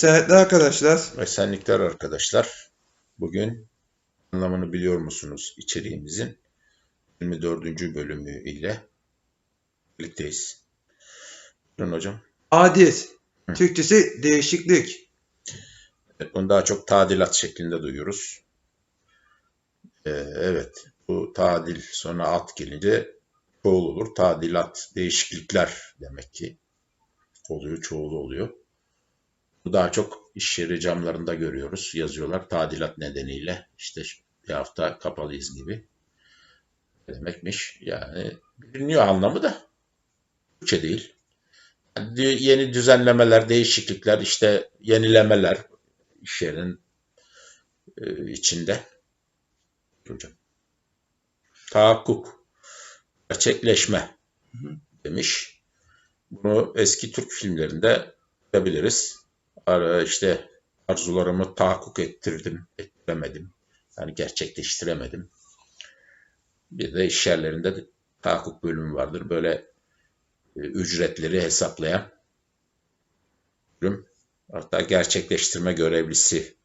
Senetli arkadaşlar. Esenlikler arkadaşlar. Bugün anlamını biliyor musunuz içeriğimizin 24. bölümü ile birlikteyiz. Buyurun hocam. Adil. Türkçesi değişiklik. Evet, Bunu daha çok tadilat şeklinde duyuyoruz. Ee, evet, bu tadil sonra at gelince çoğul olur. Tadilat, değişiklikler demek ki oluyor, çoğulu oluyor. Bu daha çok iş yeri camlarında görüyoruz. Yazıyorlar tadilat nedeniyle işte bir hafta kapalıyız gibi. Ne demekmiş? Yani biliniyor anlamı da Türkçe değil. Yani yeni düzenlemeler, değişiklikler, işte yenilemeler iş yerinin e, içinde. Hocam. Tahakkuk, gerçekleşme demiş. Bunu eski Türk filmlerinde görebiliriz. Ara işte arzularımı tahakkuk ettirdim, ettiremedim. Yani gerçekleştiremedim. Bir de iş yerlerinde de tahakkuk bölümü vardır. Böyle e, ücretleri hesaplayan bölüm. Hatta gerçekleştirme görevlisi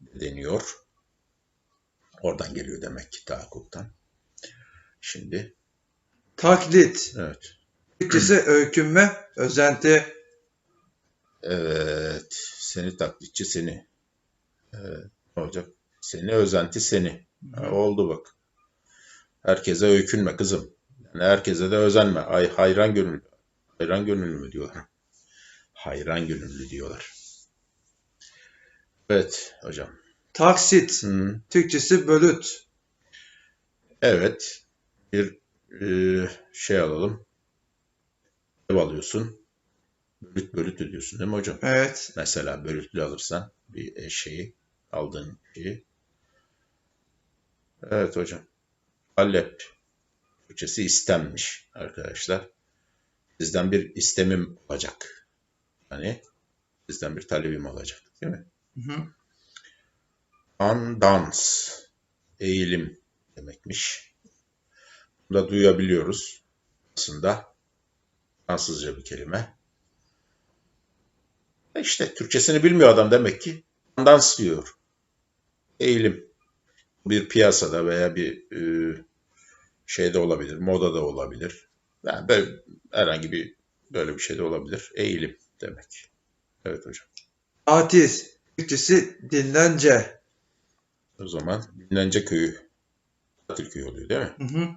deniyor. Oradan geliyor demek ki tahakkuktan. Şimdi Taklit. evet. Türkçesi öykünme, özenti. Evet. Seni taklitçi seni. Evet. Ne olacak? Seni özenti seni. Ha, oldu bak. Herkese öykünme kızım. Yani herkese de özenme. Ay hayran gönül. Hayran gönüllü mü diyorlar? Hayran gönüllü diyorlar. Evet hocam. Taksit. Hı. Türkçesi bölüt. Evet. Bir e, şey alalım. Ev alıyorsun. Bölüt bölüt ödüyorsun değil mi hocam? Evet. Mesela bölütlü alırsan bir e, şeyi aldığın şeyi. Evet hocam. Talep Türkçesi istenmiş arkadaşlar. Sizden bir istemim olacak. Yani sizden bir talebim olacak değil mi? Hı hı. Andans eğilim demekmiş. Bunu da duyabiliyoruz. Aslında Fransızca bir kelime. E İşte Türkçesini bilmiyor adam demek ki. Andans diyor. Eğilim. Bir piyasada veya bir e, şeyde olabilir, moda da olabilir. Yani böyle, herhangi bir böyle bir şey de olabilir. Eğilim demek. Evet hocam. Tatil. Türkçesi dinlence. O zaman Dinlence Köyü tatil köyü oluyor değil mi? Hı hı.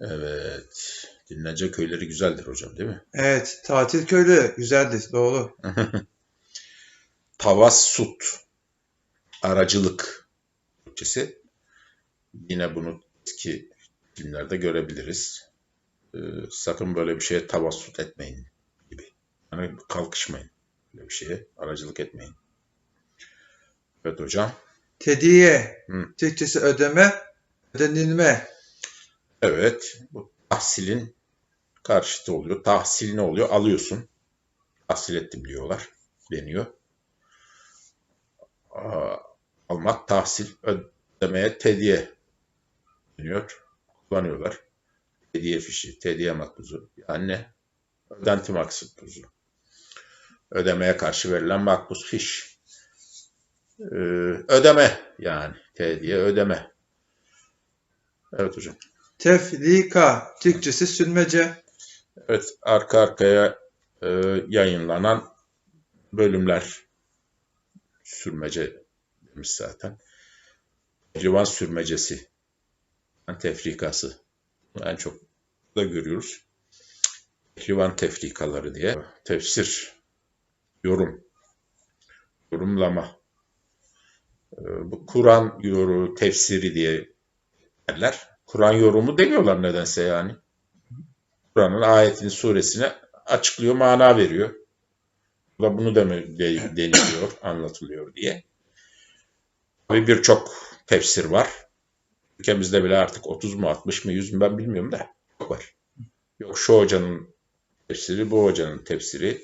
Evet. Dinlence köyleri güzeldir hocam değil mi? Evet. Tatil köylü. Güzeldir. Doğru. Tavassut. Aracılık. Türkçesi. Yine bunu eski filmlerde görebiliriz. Ee, sakın böyle bir şeye tavassut etmeyin gibi. Yani kalkışmayın. Böyle bir şeye aracılık etmeyin. Evet hocam. Tediye. Hı. Türkçesi ödeme, ödenilme. Evet. Bu tahsilin karşıtı oluyor. Tahsil ne oluyor? Alıyorsun. Tahsil ettim diyorlar. Deniyor. Almak tahsil ödemeye tediye deniyor. Kullanıyorlar. Tediye fişi, tediye makbuzu. Yani ne? Ödenti makbuzu. Ödemeye karşı verilen makbuz fiş. Ee, ödeme yani. Tediye ödeme. Evet hocam. Tefrika. Türkçesi sürmece. Evet, arka arkaya e, yayınlanan bölümler sürmece demiş zaten. Pehlivan sürmecesi, tefrikası. En çok da görüyoruz. Pehlivan tefrikaları diye. Tefsir, yorum, yorumlama. E, bu Kur'an tefsiri diye derler. Kur'an yorumu demiyorlar nedense yani. Kur'an'ın ayetini, suresine açıklıyor, mana veriyor. Da bunu de, deniliyor, anlatılıyor diye. Tabii birçok tefsir var. Ülkemizde bile artık 30 mu 60 mı 100 mü ben bilmiyorum da var. Yok şu hocanın tefsiri, bu hocanın tefsiri.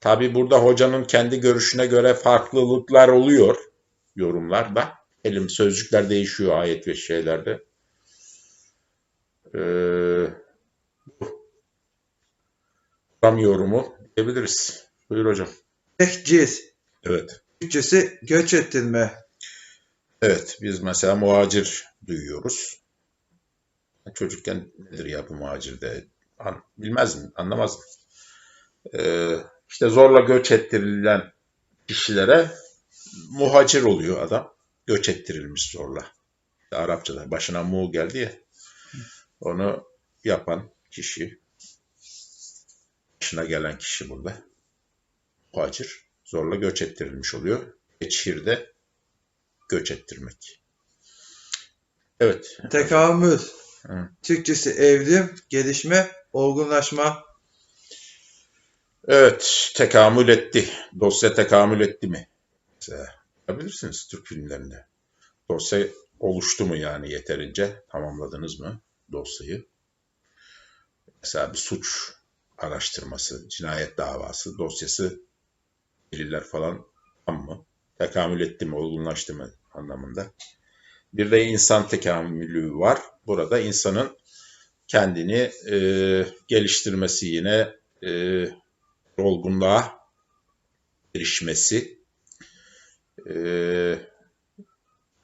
Tabii burada hocanın kendi görüşüne göre farklılıklar oluyor yorumlarda. Elim sözcükler değişiyor ayet ve şeylerde. Ee, Tam yorumu diyebiliriz. Buyur hocam. Tehcir. Evet. Türkçesi göç ettirme. Evet, biz mesela muhacir duyuyoruz. Çocukken nedir ya bu muhacir de An- bilmez mi? Anlamaz mı? Ee, işte zorla göç ettirilen kişilere muhacir oluyor adam. Göç ettirilmiş zorla. İşte Arapçada başına mu geldi ya. Onu yapan kişi, başına gelen kişi burada. Muhacir. Zorla göç ettirilmiş oluyor. Geçirde göç ettirmek. Evet. Tekamül. Hı. Türkçesi evrim, gelişme, olgunlaşma. Evet, tekamül etti. Dosya tekamül etti mi? Mesela yapabilirsiniz Türk filmlerinde. Dosya oluştu mu yani yeterince? Tamamladınız mı dosyayı? Mesela bir suç araştırması, cinayet davası dosyası deliller falan tam mı? Tekamül etti mi, olgunlaştı mı anlamında. Bir de insan tekamülü var. Burada insanın kendini e, geliştirmesi yine e, olgunluğa erişmesi, e,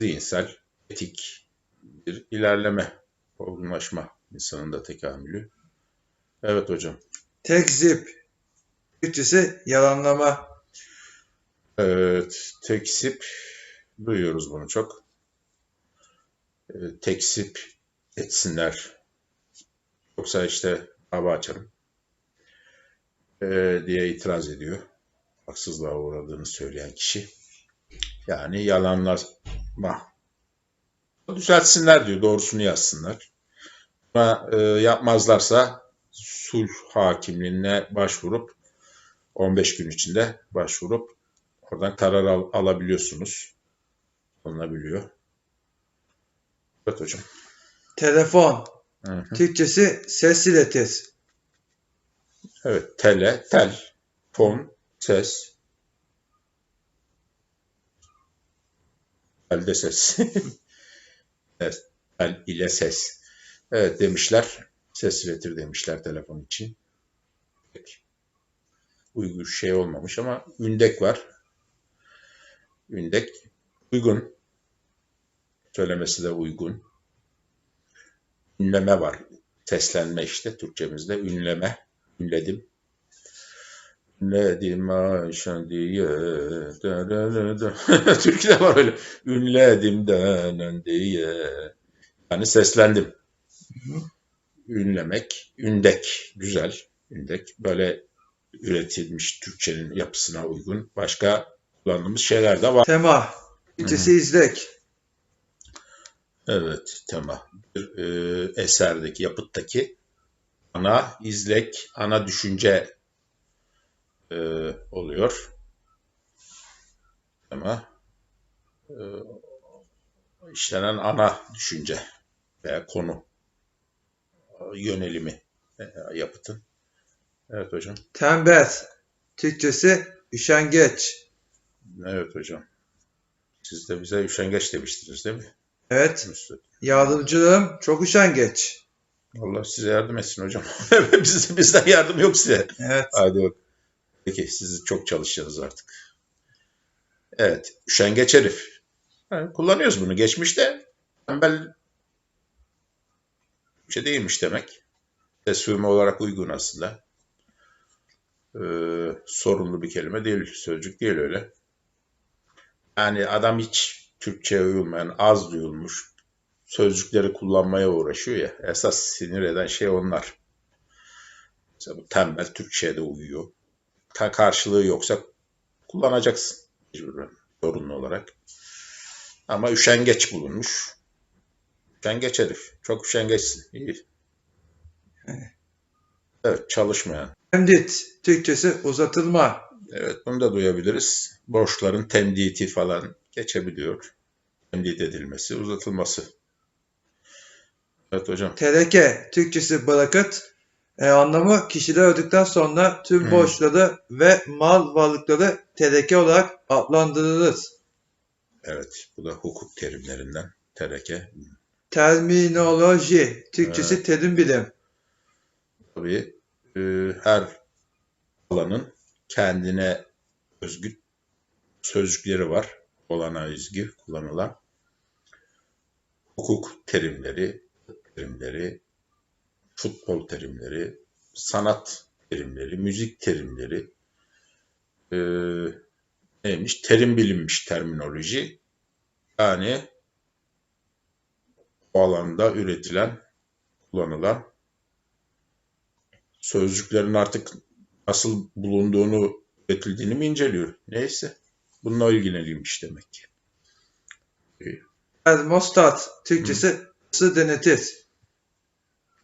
zihinsel, etik bir ilerleme, olgunlaşma insanın da tekamülü. Evet hocam. Tekzip. Türkçesi yalanlama. Evet, teksip duyuyoruz bunu çok. E, teksip etsinler. Yoksa işte dava açarım e, diye itiraz ediyor. Haksızlığa uğradığını söyleyen kişi. Yani yalanlama. Düzeltsinler diyor, doğrusunu yazsınlar. Ama e, yapmazlarsa sulh hakimliğine başvurup 15 gün içinde başvurup oradan karar al- alabiliyorsunuz. Alınabiliyor. Evet hocam. Telefon. Hı hı. Türkçesi ses iletir. Evet, tele, tel, fon, ses. Telde ses. evet, tel ile ses. Evet demişler. Ses iletir demişler telefon için. Uygun şey olmamış ama ündek var. Ündek uygun. Söylemesi de uygun. Ünleme var. Seslenme işte Türkçemizde ünleme. Ünledim. Ünledim Ayşe diye. Da, da, da. Türkçe'de var öyle. Ünledim denen diye. Yani seslendim. Ünlemek, ündek, güzel, ündek. Böyle üretilmiş Türkçenin yapısına uygun başka kullandığımız şeyler de var. Tema. Türkçesi izlek. Evet, tema. Bir e, eserdeki, yapıttaki ana izlek, ana düşünce e, oluyor. Tema. E, işlenen ana düşünce veya konu yönelimi e, yapıtın. Evet hocam. Tembel. Türkçesi üşengeç. Evet hocam. Siz de bize üşengeç demiştiniz değil mi? Evet. Üstad? Yardımcılığım çok üşengeç. Allah size yardım etsin hocam. Biz, bizden yardım yok size. Evet. Hadi bak. Peki siz çok çalışacağız artık. Evet. Üşengeç herif. Ha, kullanıyoruz bunu. Geçmişte tembel bir şey değilmiş demek. Tesvime olarak uygun aslında. Ee, sorunlu bir kelime değil. Sözcük değil öyle. Yani adam hiç Türkçe'ye uyulmayan, az duyulmuş sözcükleri kullanmaya uğraşıyor ya. Esas sinir eden şey onlar. Mesela bu tembel Türkçe'ye de uyuyor. Ka- karşılığı yoksa kullanacaksın zorunlu olarak. Ama üşengeç bulunmuş. Üşengeç herif. Çok üşengeçsin. İyi. Evet, çalışmayan. Temdit. Türkçesi uzatılma. Evet, bunu da duyabiliriz. Borçların temditi falan geçebiliyor. Temdit edilmesi, uzatılması. Evet hocam. Tereke. Türkçesi bırakıt. E, anlamı kişiler öldükten sonra tüm Hmm. borçları ve mal varlıkları tereke olarak adlandırılır. Evet, bu da hukuk terimlerinden. Tereke. Terminoloji. Türkçesi terim bilim. Tabii e, her alanın kendine özgü sözcükleri var. Olana özgü kullanılan. Hukuk terimleri, terimleri, futbol terimleri, sanat terimleri, müzik terimleri, e, neymiş? Terim bilinmiş terminoloji. Yani o alanda üretilen, kullanılan sözcüklerin artık nasıl bulunduğunu, üretildiğini mi inceliyor? Neyse. Bununla ilgilenilmiş demek ki. Termostat Türkçesi ısı denetir.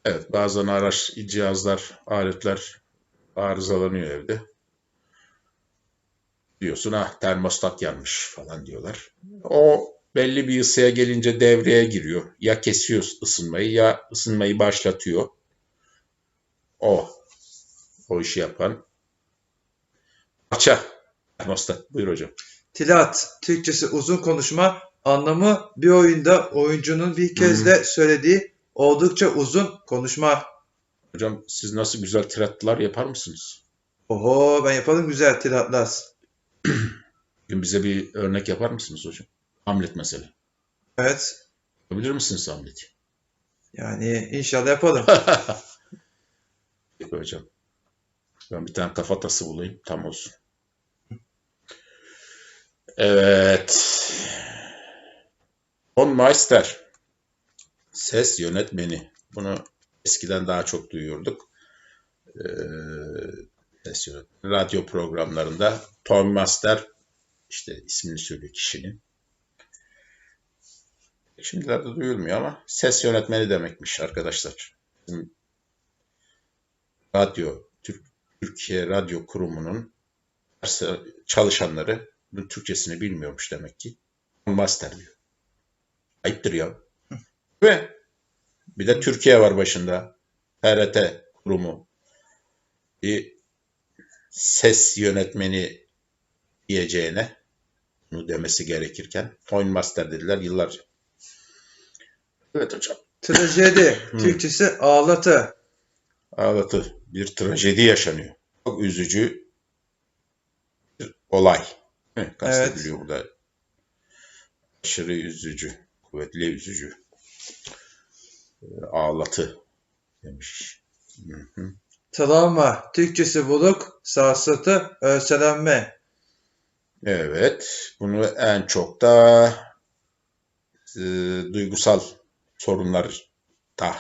Evet, bazen araç, cihazlar, aletler arızalanıyor evde. Diyorsun ha termostat yanmış falan diyorlar. O belli bir ısıya gelince devreye giriyor. Ya kesiyor ısınmayı ya ısınmayı başlatıyor. O. O işi yapan. Parça. Termostat. Buyur hocam. Tilat Türkçesi uzun konuşma. Anlamı bir oyunda oyuncunun bir kez de söylediği oldukça uzun konuşma. Hocam siz nasıl güzel tiratlar yapar mısınız? Oho ben yaparım güzel tilatlar. Bugün bize bir örnek yapar mısınız hocam? Hamlet mesela. Evet. Yapabilir misiniz Hamlet'i? Yani inşallah yaparım. Peki hocam. Ben bir tane kafatası bulayım. Tam olsun. Evet. Von Meister. Ses yönetmeni. Bunu eskiden daha çok duyuyorduk. Ee, ses yönetmeni. Radyo programlarında Tom Master işte ismini söylüyor kişinin. Şimdilerde duyulmuyor ama ses yönetmeni demekmiş arkadaşlar. Bizim radyo, Türk, Türkiye Radyo Kurumu'nun çalışanları bunun Türkçesini bilmiyormuş demek ki. Master diyor. Ayıptır ya. Ve bir de Türkiye var başında. TRT kurumu. Bir ses yönetmeni diyeceğine bunu demesi gerekirken Point Master dediler yıllarca. Evet hocam. Trajedi Türkçesi ağlatı. Ağlatı. Bir trajedi yaşanıyor. Çok üzücü bir olay. Kastediliyor burada. Aşırı üzücü. Kuvvetli üzücü. Ee, Ağlatı demiş. Hı hı. Travma Türkçesi buluk, sarsıntı, örselenme. Evet. Bunu en çok da e, duygusal sorunlar da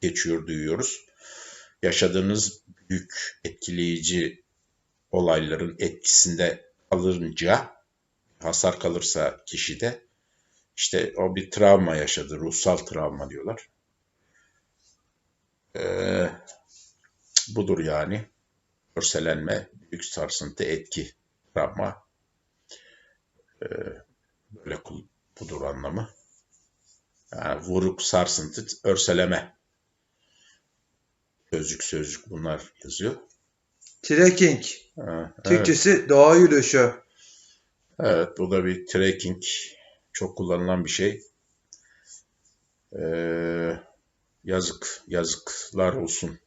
geçiyor duyuyoruz. Yaşadığınız büyük etkileyici olayların etkisinde kalınca hasar kalırsa kişide işte o bir travma yaşadı. Ruhsal travma diyorlar. Ee, budur yani. Örselenme, büyük sarsıntı, etki, travma. Ee, böyle budur anlamı. Yani vuruk, sarsıntı, örseleme. Sözcük sözcük bunlar yazıyor. Trekking Ha, evet. Türkçesi doğa yürüyüşü. Evet, bu da bir trekking. Çok kullanılan bir şey. Ee, yazık, yazıklar olsun.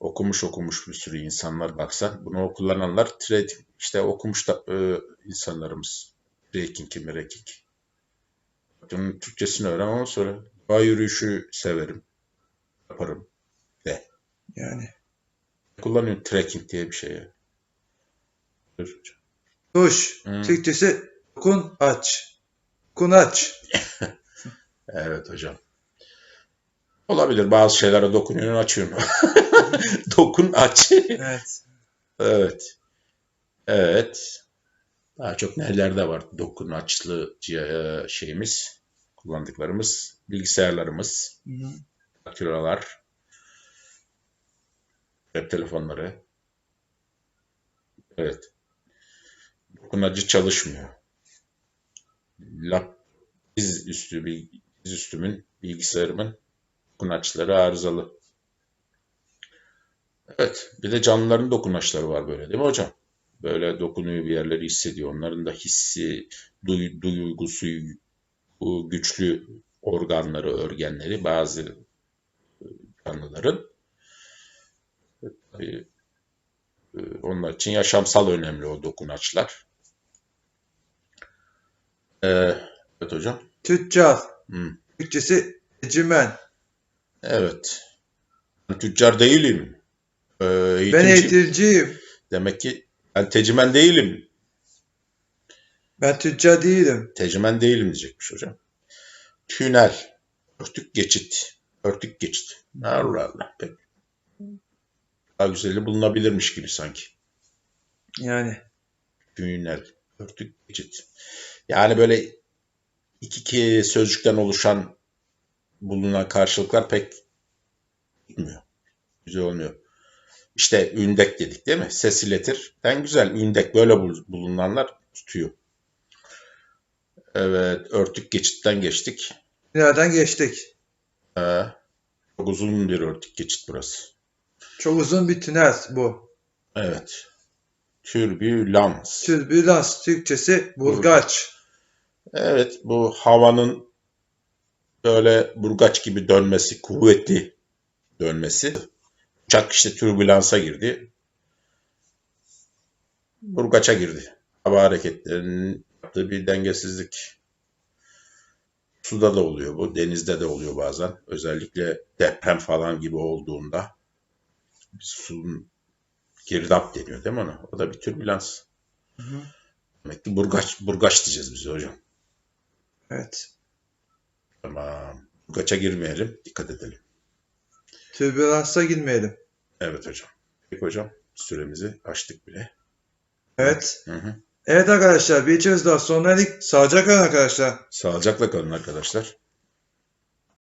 Okumuş okumuş bir sürü insanlar baksan. Bunu kullananlar tre işte okumuş da e, insanlarımız. Trekking, merekking. Bunun Türkçesini öğren ama sonra doğa yürüyüşü severim. Yaparım. De. Yani. Kullanıyorum trekking diye bir şey. hocam. Duş Hmm. Türkçesi dokun aç. Dokun aç. Evet hocam. Olabilir bazı şeylere dokunuyorsun açıyorsun. Dokun aç. Evet. evet. Evet. Daha çok nelerde var dokun açlı ci- şeyimiz, kullandıklarımız, bilgisayarlarımız, makineler, cep telefonları. Evet. Dokunacı çalışmıyor. Lap, diz üstü, bil- diz üstümün, bilgisayarımın dokunaçları arızalı. Evet. Bir de canlıların dokunaçları var böyle değil mi hocam? Böyle dokunuyor bir yerleri hissediyor. Onların da hissi, duy, duygusu bu güçlü organları, örgenleri bazı canlıların tabii, Ee, Onlar için yaşamsal önemli o dokunaçlar. Ee, evet hocam. Tüccar. Hı. Türkçesi tecimen. Evet. Tüccar değilim. Ee, Ben eğitimci. eğitimciyim. Demek ki ben tecimen değilim. Ben tüccar değilim. Tecimen değilim diyecekmiş hocam. Tünel. Örtük geçit. Örtük geçit. Allah Allah. Pek daha güzeli bulunabilirmiş gibi sanki. Yani. Tünel. Örtük geçit. Yani böyle iki iki sözcükten oluşan bulunan karşılıklar pek gitmiyor. Güzel olmuyor. İşte ündek dedik değil mi? Ses iletir. En güzel ündek böyle bul- bulunanlar tutuyor. Evet, örtük geçitten geçtik. Nereden geçtik? Ee, çok uzun bir örtük geçit burası. Çok uzun bir tünel bu. Evet. Türbülans. Türbülans. Türkçesi burgaç. Evet, bu havanın böyle burgaç gibi dönmesi, kuvvetli dönmesi. Uçak işte türbülansa girdi. Burgaça girdi. Hava hareketlerinin yaptığı bir dengesizlik. Suda da oluyor bu, denizde de oluyor bazen. Özellikle deprem falan gibi olduğunda suyun girdap deniyor değil mi ona? O da bir türbülans. Hı hı. Demek ki burgaç, burgaç diyeceğiz biz hocam. Evet. Tamam. Burgaça girmeyelim. Dikkat edelim. Türbülansa girmeyelim. Evet hocam. Peki hocam. Süremizi açtık bile. Evet. Hı hı. Evet arkadaşlar bir içeriz daha sonra erdik. Sağlıcakla kalın arkadaşlar. Sağlıcakla kalın arkadaşlar.